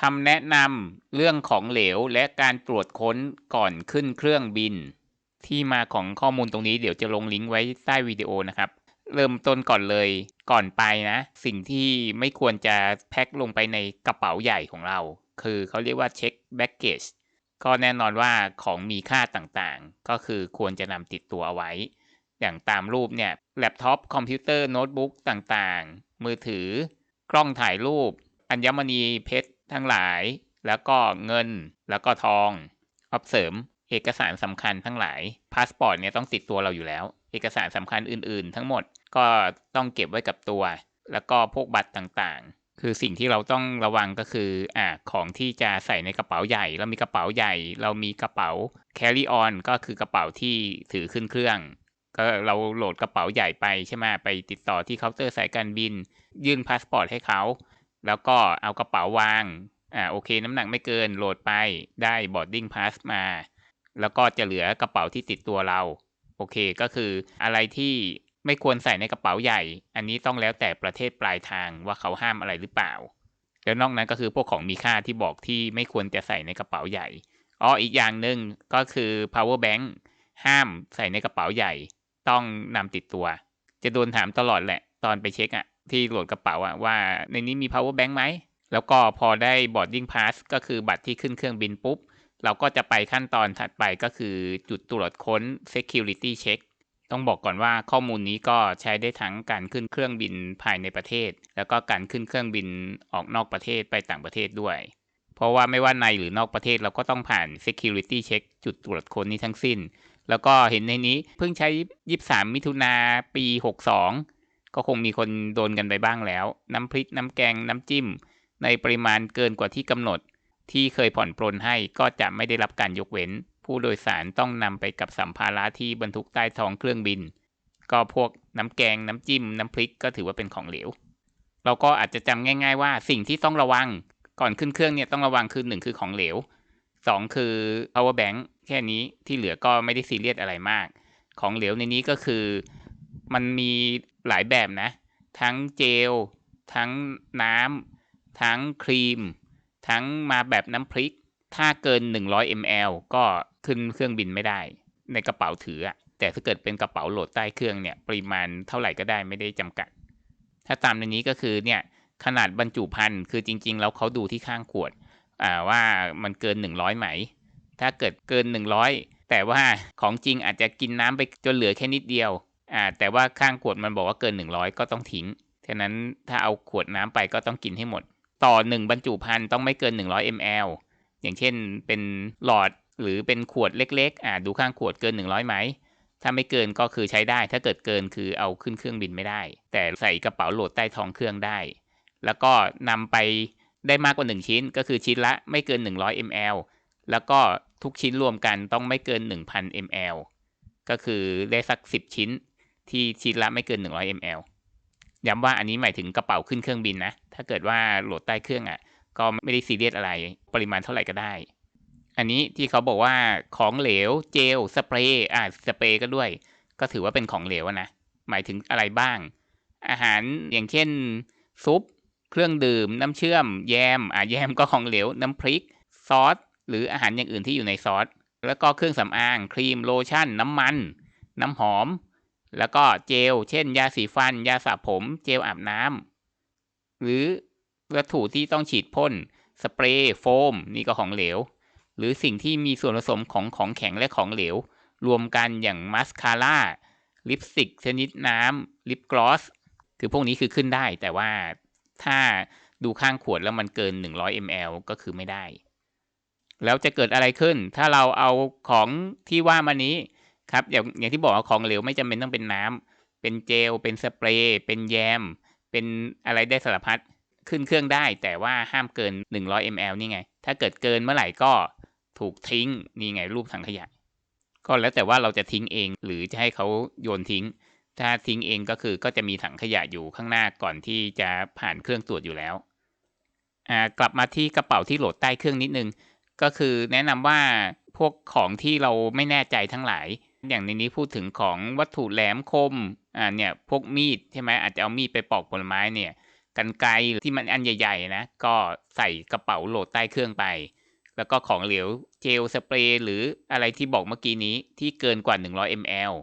คำแนะนำเรื่องของเหลวและการตรวจค้นก่อนขึ้นเครื่องบิน ที่มาของข้อมูลตรงนี้เดี๋ยวจะลงลิงก์ไว้ใต้วิดีโอนะครับ เริ่มต้นก่อนเลยก่อนไปนะ สิ่งที่ไม่ควรจะแพ็คลงไปในกระเป๋าใหญ่ของเรา คือเขาเรียกว่าเช็คแบ็กเกจก็แน่นอนว่าของมีค่าต่างๆ ก็คือควรจะนำติดตัวเอาไว้ อย่างตามรูปเนี่ยแล็ปท็อปคอมพิวเตอร์โน้ตบุ๊กต่างๆ มือถือกล้องถ่ายรูป อัญมณีเพชร ทั้งหลาย แล้วก็เงิน แล้วก็ทองออฟเสริม เอกสารสำคัญทั้งหลาย พาสปอร์ตเนี่ยต้องติดตัวเราอยู่แล้ว เอกสารสำคัญอื่น ๆ ทั้งหมดก็ต้องเก็บไว้กับตัว แล้วก็พวกบัตรต่างๆ คือสิ่งที่เราต้องระวังก็คืออ่าของที่จะใส่ในกระเป๋าใหญ่ เรามีกระเป๋าใหญ่ เรามีกระเป๋า carry on ก็คือกระเป๋าที่ถือขึ้นเครื่องก็เราโหลดกระเป๋าใหญ่ไปใช่ไหมไปติดต่อที่เคาน์เตอร์สายการบิน ยื่นพาสปอร์ตให้เขา แล้วก็เอากระเป๋าวาง อ่าโอเค น้ำหนักไม่เกินโหลดไปได้ boarding pass มา แล้วก็จะเหลือกระเป๋าที่ติดตัวเรา โอเคก็คืออะไรที่ไม่ควรใส่ในกระเป๋าใหญ่ อันนี้ต้องแล้วแต่ประเทศปลายทางว่าเขาห้ามอะไรหรือเปล่า แล้วนอกนั้นก็คือพวกของมีค่าที่บอกที่ไม่ควรจะใส่ในกระเป๋าใหญ่ อ๋ออีกอย่างหนึ่งก็คือ power bank ห้ามใส่ในกระเป๋าใหญ่ ต้องนำติดตัว จะโดนถามตลอดแหละ ตอนไปเช็คอะ ที่โหลดกระเป๋าอะว่าในนี้มี power bank ไหม แล้วก็พอได้ boarding pass ก็คือบัตรที่ขึ้นเครื่องบินปุ๊บ เราก็จะไปขั้นตอนถัดไปก็คือจุดตรวจค้น security check ต้องบอกก่อนว่าข้อมูลนี้ก็ใช้ได้ทั้งการขึ้นเครื่องบินภายในประเทศ แล้วก็การขึ้นเครื่องบินออกนอกประเทศไปต่างประเทศด้วย เพราะว่าไม่ว่าในหรือนอกประเทศเราก็ต้องผ่าน security check จุดตรวจค้นนี้ทั้งสิ้น แล้วก็เห็นในนี้เพิ่งใช้ 23 มิถุนาปี 62 ก็คงมีคนโดนกันไปบ้างแล้ว น้ำพริกน้ำแกงน้ำจิ้ม ในปริมาณเกินกว่าที่กำหนด ที่เคยผ่อนปรนให้ก็จะไม่ได้รับการยกเว้น ผู้โดยสารต้องนำไปกับสัมภาระที่บรรทุกใต้ท้องเครื่องบิน ก็พวกน้ำแกงน้ำจิ้ม น้ำพริกก็ถือว่าเป็นของเหลว เราก็อาจจะจำง่าย ๆ ว่าสิ่งที่ต้องระวังก่อนขึ้นเครื่องเนี่ยต้องระวังคือหนึ่งคือของเหลวสองคือ power bank แค่นี้ที่เหลือก็ไม่ได้ซีเรียสอะไรมาก ของเหลวในนี้ก็คือ มันมี หลายแบบนะ ทั้งเจล ทั้งน้ำ ทั้งครีม ทั้งมาแบบน้ำพริก ถ้าเกิน 100 ml ก็ขึ้นเครื่องบินไม่ได้ ในกระเป๋าถืออะแต่ถ้าเกิดเป็นกระเป๋าโหลดใต้เครื่องเนี่ยปริมาณเท่าไหร่ก็ได้ไม่ได้จำกัด ถ้าตามในนี้ก็คือเนี่ยขนาดบรรจุภัณฑ์คือจริง ๆ แล้วเขาดูที่ข้างขวดว่ามันเกิน 100 ไหม ถ้าเกิดเกิน 100 แต่ว่าของจริงอาจจะกินน้ำไปจนเหลือแค่นิดเดียว อ่าแต่ว่าข้างขวดมันบอกว่าเกิน 100 ก็ต้องทิ้งฉะนั้นถ้าเอาขวดน้ำไปก็ต้องกินให้หมด ต่อ 1 บรรจุภัณฑ์ต้องไม่เกิน 100 ml อย่างเช่นเป็นหลอดหรือเป็นขวดเล็กๆอ่าดูข้างขวดเกิน 100ไหมถ้าไม่เกินก็คือใช้ได้ ถ้าเกิดเกินคือเอาขึ้นเครื่องบินไม่ได้ แต่ใส่กระเป๋าโหลดใต้ท้องเครื่องได้ แล้วก็นำไปได้มากกว่า 1 ชิ้น ก็คือชิ้นละไม่เกิน 100 ml แล้วก็ทุกชิ้นรวมกันต้องไม่เกิน 1,000 ml ก็คือได้สัก 10 ชิ้น ที่ชิ้นละไม่เกิน 100 ml ย้ำว่าอันนี้หมายถึงกระเป๋าขึ้นเครื่องบินนะ ถ้าเกิดว่าโหลดใต้เครื่องอะ ก็ไม่ได้ซีเรียสอะไร ปริมาณเท่าไหร่ก็ได้ อันนี้ที่เขาบอกว่าของเหลว เจล สเปรย์ อ่า สเปรย์ก็ด้วย ก็ถือว่าเป็นของเหลวนะ หมายถึงอะไรบ้าง อาหารอย่างเช่น ซุป เครื่องดื่ม น้ำเชื่อม แยม อ่าแยมก็ของเหลว น้ำพริก ซอส หรืออาหารอย่างอื่นที่อยู่ในซอส แล้วก็เครื่องสำอาง ครีม โลชั่น น้ำมัน น้ำหอม แล้วก็เจล เช่น ยาสีฟัน ยาสระผม เจลอาบน้ำ หรือวัตถุที่ต้องฉีดพ่น สเปรย์ โฟม นี่ก็ของเหลว หรือสิ่งที่มีส่วนผสมของของแข็งและของเหลว รวมกันอย่างมาสคาร่า ลิปสติก ชนิดน้ำ ลิปกลอส คือพวกนี้คือขึ้นได้ แต่ว่าถ้าดูข้างขวดแล้วมันเกิน 100 ml ก็คือไม่ได้ แล้วจะเกิดอะไรขึ้น ถ้าเราเอาของที่ว่ามานี้ ครับอย่างอย่างที่บอกว่าของเหลวไม่จำเป็นต้องเป็นน้ำเป็นเจล เป็นสเปรย์ เป็นแยม เป็นอะไรได้สารพัดขึ้นเครื่องได้แต่ว่าห้ามเกิน 100 ml นี่ไง ถ้าเกิดเกินเมื่อไหร่ก็ถูกทิ้งนี่ไงรูปถังขยะ ก็แล้วแต่ว่าเราจะทิ้งเองหรือจะให้เขาโยนทิ้ง ถ้าทิ้งเองก็คือก็จะมีถังขยะอยู่ข้างหน้าก่อนที่จะผ่านเครื่องตรวจอยู่แล้วกลับมาที่กระเป๋าที่โหลดใต้เครื่องนิดนึง ก็คือแนะนำว่าพวกของที่เราไม่แน่ใจทั้งหลาย อย่างในนี้พูดถึงของวัตถุแหลมคมอ่าเนี่ยพวกมีดใช่ไหมอาจจะเอามีดไปปอกผลไม้เนี่ยกันไกลที่มันอันใหญ่ๆนะก็ใส่กระเป๋าโหลดใต้เครื่องไป แล้วก็ของเหลวเจลสเปรย์หรืออะไรที่บอกเมื่อกี้นี้ที่เกินกว่า 100 ml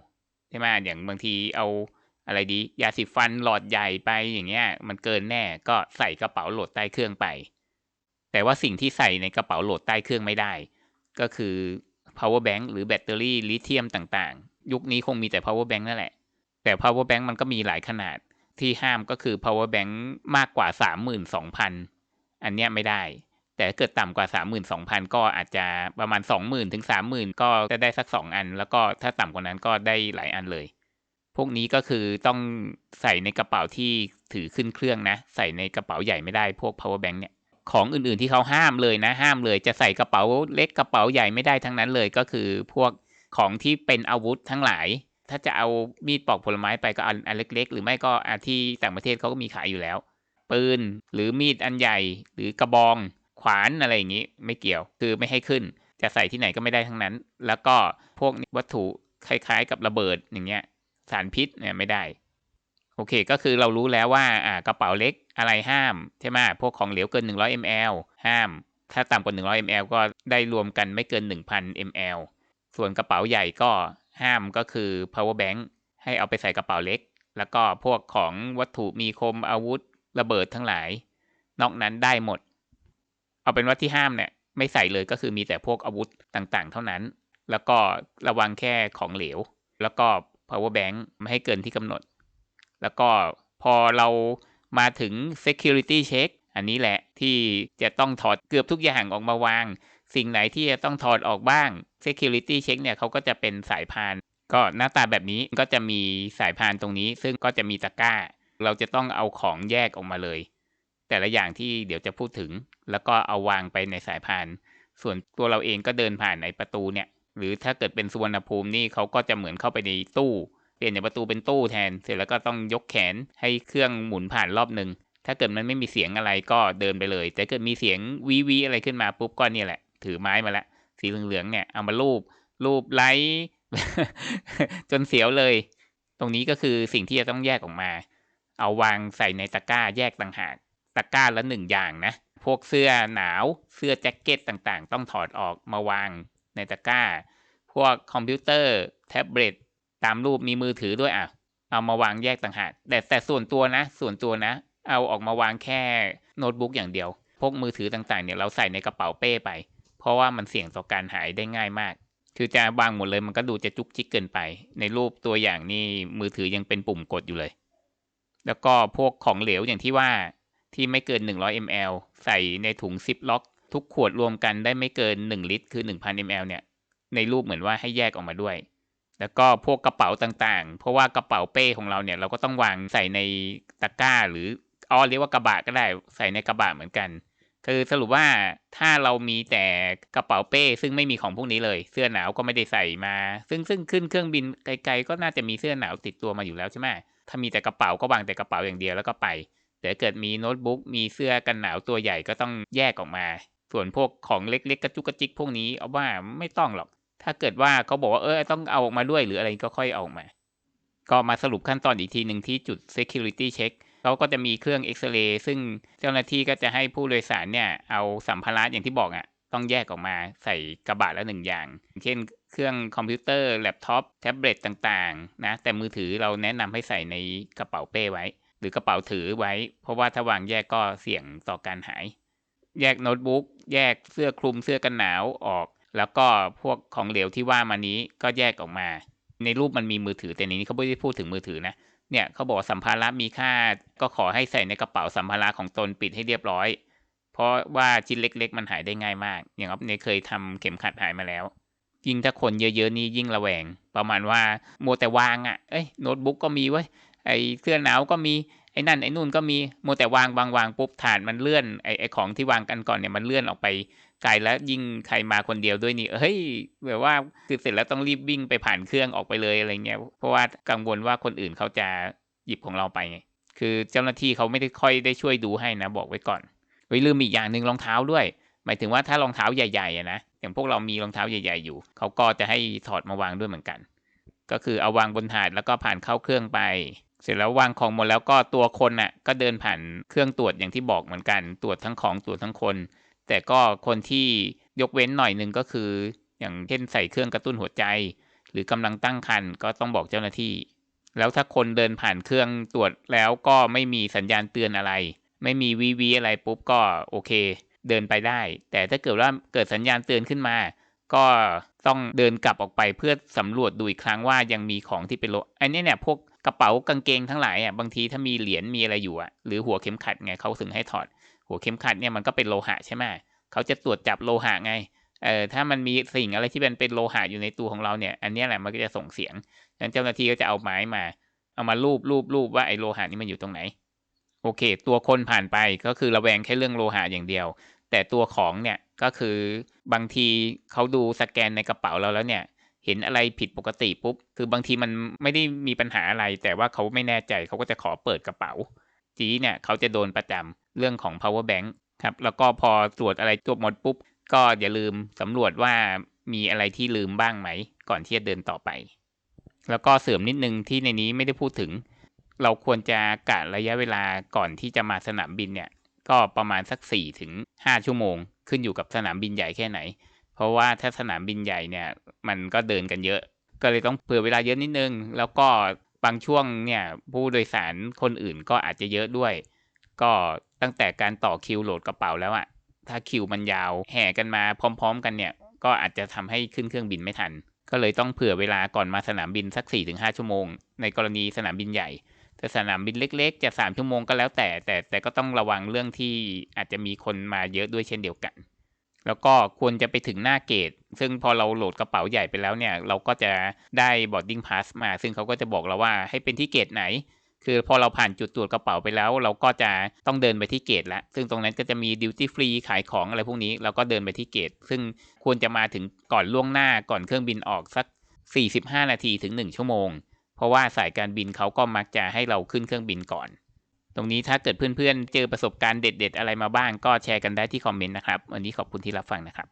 ใช่ไหมอย่างบางทีเอาอะไรดียาสีฟันหลอดใหญ่ไปอย่างเงี้ยมันเกินแน่ก็ใส่กระเป๋าโหลดใต้เครื่องไป แต่ว่าสิ่งที่ใส่ในกระเป๋าโหลดใต้เครื่องไม่ได้ ก็คือ power bank หรือแบตเตอรี่ลิเธียมต่างๆ ยุคนี้คงมีแต่ power bank นั่นแหละ แต่ power bank มันก็มีหลายขนาดที่ห้ามก็คือ power bank มากกว่า 32,000 อันเนี้ยไม่ได้ แต่เกิดต่ำกว่า 32,000 ก็อาจจะประมาณ 20,000 ถึง 30,000 ก็จะได้สัก 2 อัน แล้วก็ถ้าต่ำกว่านั้นก็ได้หลายอันเลย พวกนี้ก็คือต้องใส่ในกระเป๋าที่ถือขึ้นเครื่องนะ ใส่ในกระเป๋าใหญ่ไม่ได้พวก power bank เนี่ย ของอื่นๆที่เขาห้ามเลยนะห้ามเลย จะใส่กระเป๋าเล็กกระเป๋าใหญ่ไม่ได้ทั้งนั้นเลย ก็คือพวกของที่เป็นอาวุธทั้งหลาย ถ้าจะเอามีดปอกผลไม้ไปก็อันเล็ก ๆ หรือไม่ก็อาที่ต่างประเทศเขาก็มีขายอยู่แล้ว ปืนหรือมีดอันใหญ่ หรือกระบองขวานอะไรอย่างนี้ไม่เกี่ยวคือไม่ให้ขึ้น จะใส่ที่ไหนก็ไม่ได้ทั้งนั้น แล้วก็พวกวัตถุคล้ายๆ กับระเบิดอย่างเงี้ยสารพิษเนี่ยไม่ได้ อเค ก็คือเรารู้แล้วว่าอ่ากระเป๋าเล็กอะไรห้ามใช่ไหมพวกของเหลวเกิน 100 ml ห้าม ถ้าต่ำกว่า 100 ml ก็ได้รวมกันไม่เกิน 1,000 ml ส่วนกระเป๋าใหญ่ก็ห้ามก็คือ power bank ให้เอาไปใส่กระเป๋าเล็ก แล้วก็พวกของวัตถุมีคมอาวุธระเบิดทั้งหลาย นอกนั้นได้หมด เอาเป็นว่าที่ห้ามเนี่ยไม่ใส่เลยก็คือมีแต่พวกอาวุธต่างๆ เท่านั้น แล้วก็ระวังแค่ของเหลว แล้วก็ power bank ไม่ให้เกินที่กำหนด แล้วก็พอเรามาถึง security check อันนี้แหละที่จะต้องถอดเกือบทุกอย่างออกมาวาง สิ่งไหนที่จะต้องถอดออกบ้าง security check เนี่ยเขาก็จะเป็นสายพาน ก็หน้าตาแบบนี้ก็จะมีสายพานตรงนี้ ซึ่งก็จะมีตะกร้า เราจะต้องเอาของแยกออกมาเลย แต่ละอย่างที่เดี๋ยวจะพูดถึง แล้วก็เอาวางไปในสายพาน ส่วนตัวเราเองก็เดินผ่านในประตูเนี่ย หรือถ้าเกิดเป็นสุวรรณภูมินี่เขาก็จะเหมือนเข้าไปในตู้ ปลี่ยนจากประตูเป็นตู้แทน เสร็จแล้วก็ต้องยกแขนให้เครื่องหมุนผ่านรอบหนึ่ง ถ้าเกิดมันไม่มีเสียงอะไรก็เดินไปเลย แต่เกิดมีเสียงวีวีอะไรขึ้นมาปุ๊บก็เนี่ยแหละ ถือไม้มาละสีเหลืองๆเนี่ยเอามาลูบลูบไล้จนเสียวเลย ตรงนี้ก็คือสิ่งที่จะต้องแยกออกมา เอาวางใส่ในตะกร้าแยกต่างหากตะกร้าละหนึ่งอย่างนะ พวกเสื้อหนาวเสื้อแจ็คเก็ตต่างๆ ต้องถอดออกมาวางในตะกร้า พวกคอมพิวเตอร์แท็บเล็ต ตามรูปมีมือถือด้วยอะ เอามาวางแยกต่างหากแต่แต่ส่วนตัวนะ ส่วนตัวนะ เอาออกมาวางแค่โน้ตบุ๊กอย่างเดียว พกมือถือต่างๆเนี่ยเราใส่ในกระเป๋าเป้ไป เพราะว่ามันเสี่ยงต่อการหายได้ง่ายมาก คือจะวางหมดเลยมันก็ดูจะจุกจิกเกินไป ในรูปตัวอย่างนี่มือถือยังเป็นปุ่มกดอยู่เลย แล้วก็พวกของเหลวอย่างที่ว่าที่ไม่เกิน 100 ml ใส่ในถุงซิปล็อก ทุกขวดรวมกันได้ไม่เกิน 1 ลิตร คือ 1,000 ml เนี่ย ในรูปเหมือนว่าให้แยกออกมาด้วย แล้วก็พวกกระเป๋าต่างๆ เพราะว่ากระเป๋าเป้ของเราเนี่ยเราก็ต้องวางใส่ในตะกร้า หรืออ๋อเรียกว่ากระบะก็ได้ใส่ในกระบะเหมือนกัน คือสรุปว่าถ้าเรามีแต่กระเป๋าเป้ซึ่งไม่มีของพวกนี้เลย เสื้อหนาวก็ไม่ได้ใส่มา ซึ่งซึ่งขึ้นเครื่องบินไกลๆ ก็น่าจะมีเสื้อหนาวติดตัวมาอยู่แล้วใช่ไหมถ้ามีแต่กระเป๋าก็วางแต่กระเป๋าอย่างเดียวแล้วก็ไปแต่เกิดมีโน้ตบุ๊กมีเสื้อกันหนาวตัวใหญ่ก็ต้องแยกออกมา ส่วนพวกของเล็กๆกระจุกกระจิกพวกนี้เอาว่าไม่ต้องหรอก ถ้าเกิดว่าเขาบอกว่าเออต้องเอาออกมาด้วยหรืออะไรก็ค่อยเอาออกมา ก็มาสรุปขั้นตอนอีกทีหนึ่งที่จุด security check เขาก็จะมีเครื่องเอ็กซเรย์ซึ่งเจ้าหน้าที่ก็จะให้ผู้โดยสารเนี่ย เอาสัมภาระอย่างที่บอกอะ่ะ ต้องแยกออกมาใส่กระบะละหนึ่งอย่าง เช่น เครื่องคอมพิวเตอร์แล็ปท็อปแท็บเล็ตต่างๆ นะ แต่มือถือเราแนะนำให้ใส่ในกระเป๋าเป้ไว้ หรือกระเป๋าถือไว้ เพราะว่าถ้าวางแยกก็เสี่ยงต่อการหาย แยกโน้ตบุ๊กแยกเสื้อคลุมเสื้อกันหนาวออก แล้วก็พวกของเหลวที่ว่ามานี้ก็แยกออกมา ในรูปมันมีมือถือแต่ในนี้เขาไม่ได้พูดถึงมือถือนะเนี่ยเขาบอกสัมภาระมีค่าก็ขอให้ใส่ในกระเป๋าสัมภาระของตนปิดให้เรียบร้อย เพราะว่าชิ้นเล็ก ๆ มันหายได้ง่ายมาก อย่างอ๊อฟเนี่ยเคยทำเข็มขัดหายมาแล้ว ยิ่งถ้าคนเยอะๆนี่ยิ่งระแวง ประมาณว่าโมวแต่วางอะ่ะเอ้ยโน้ตบุ๊กก็มีไว้ยไอเสื้อหนาวก็มีไอ้นั่นไอ้นู่นก็มีโมวแต่วางวางวางปุ๊บฐานมันเลื่อนไอไอของที่วางกันก่อนเนี่ยมันเลื่อนออกไป ไกลแล้วยิ่งใครมาคนเดียวด้วยนี่เฮ้ยแบบว่าคือเสร็จแล้วต้องรีบวิ่งไปผ่านเครื่องออกไปเลยอะไรเงี้ยเพราะว่ากังวลว่าคนอื่นเขาจะหยิบของเราไปไงคือเจ้าหน้าที่เขาไม่ได้ค่อยได้ช่วยดูให้นะ บอกไว้ก่อนไว้ลืมอีกอย่างหนึ่งรองเท้าด้วย หมายถึงว่าถ้ารองเท้าใหญ่ๆนะอย่างพวกเรามีรองเท้าใหญ่ ๆอยู่เขาก็จะให้ถอดมาวางด้วยเหมือนกัน ก็คือเอาวางบนถาดแล้วก็ผ่านเข้าเครื่องไป เสร็จแล้ววางของหมดแล้วก็ตัวคนน่ะก็เดินผ่านเครื่องตรวจอย่างที่บอกเหมือนกัน ตรวจทั้งของตรวจทั้งคน แต่ก็คนที่ยกเว้นหน่อยหนึ่งก็คือ อย่างเช่นใส่เครื่องกระตุ้นหัวใจ หรือกำลังตั้งครรภ์ก็ต้องบอกเจ้าหน้าที่ แล้วถ้าคนเดินผ่านเครื่องตรวจแล้วก็ไม่มีสัญญาณเตือนอะไร ไม่มีวีวีอะไรปุ๊บก็โอเค เดินไปได้ แต่ถ้าเกิดว่าเกิดสัญญาณเตือนขึ้นมา ก็ต้องเดินกลับออกไปเพื่อสำรวจดูอีกครั้งว่ายังมีของที่เป็นโลอันนี้เนี่ยพวกกระเป๋ากางเกงทั้งหลายอะบางทีถ้ามีเหรียญมีอะไรอยู่อะหรือหัวเข็มขัดไงเขาถึงให้ถอด หัวเข็มขัดเนี่ยมันก็เป็นโลหะใช่ไหมเขาจะตรวจจับโลหะไงเอ่อถ้ามันมีสิ่งอะไรที่เป็นเป็นโลหะอยู่ในตัวของเราเนี่ย อันนี้แหละมันก็จะส่งเสียงดังนั้นเจ้าหน้าที่ก็จะเอาไม้มา เอามาลูบลูบลูบว่าไอ้โลหะนี่มันอยู่ตรงไหน โอเค ตัวคนผ่านไปก็คือระแวงแค่เรื่องโลหะอย่างเดียว แต่ตัวของเนี่ยก็คือบางทีเขาดูสแกนในกระเป๋าเราแล้วเนี่ย เห็นอะไรผิดปกติปุ๊บ คือบางทีมันไม่ได้มีปัญหาอะไร แต่ว่าเขาไม่แน่ใจเขาก็จะขอเปิดกระเป๋า จีเนี่ยเขาจะโดนประจำ เรื่องของ power bank ครับ แล้วก็พอตรวจอะไรจบหมดปุ๊บ ก็อย่าลืมสำรวจว่ามีอะไรที่ลืมบ้างไหม ก่อนที่จะเดินต่อไป แล้วก็เสริมนิดนึงที่ในนี้ไม่ได้พูดถึง เราควรจะกะระยะเวลาก่อนที่จะมาสนามบินเนี่ย ก็ประมาณสัก4ถึง5ชั่วโมง ขึ้นอยู่กับสนามบินใหญ่แค่ไหน เพราะว่าถ้าสนามบินใหญ่เนี่ย มันก็เดินกันเยอะ ก็เลยต้องเผื่อเวลาเยอะนิดนึง แล้วก็บางช่วงเนี่ยผู้โดยสารคนอื่นก็อาจจะเยอะด้วย ก็ ตั้งแต่การต่อคิวโหลดกระเป๋าแล้วอะถ้าคิวมันยาวแห่กันมาพร้อม ๆ กันเนี่ย ก็อาจจะทำให้ขึ้นเครื่องบินไม่ทัน ก็เลยต้องเผื่อเวลาก่อนมาสนามบินสัก 4-5 ชั่วโมง ในกรณีสนามบินใหญ่ แต่สนามบินเล็ก ๆ จะ 3 ชั่วโมงก็แล้วแต่ แต่แต่ก็ต้องระวังเรื่องที่อาจจะมีคนมาเยอะด้วยเช่นเดียวกัน แล้วก็ควรจะไปถึงหน้าเกต ซึ่งพอเราโหลดกระเป๋าใหญ่ไปแล้วเนี่ย เราก็จะได้ boarding pass มา ซึ่งเขาก็จะบอกเราว่าให้เป็นที่เกตไหน คือพอเราผ่านจุดตรวจกระเป๋าไปแล้ว เราก็จะต้องเดินไปที่เกตแล้วซึ่งตรงนั้นก็จะมีดิวตี้ฟรีขายของอะไรพวกนี้เราก็เดินไปที่เกต ซึ่งควรจะมาถึงก่อนล่วงหน้าก่อนเครื่องบินออกสัก 45 นาทีถึง 1 ชั่วโมง เพราะว่าสายการบินเขาก็มักจะให้เราขึ้นเครื่องบินก่อน ตรงนี้ถ้าเกิดเพื่อนๆเจอประสบการณ์เด็ด ๆ อะไรมาบ้างก็แชร์กันได้ที่คอมเมนต์นะครับวันนี้ขอบคุณที่รับฟังนะครับ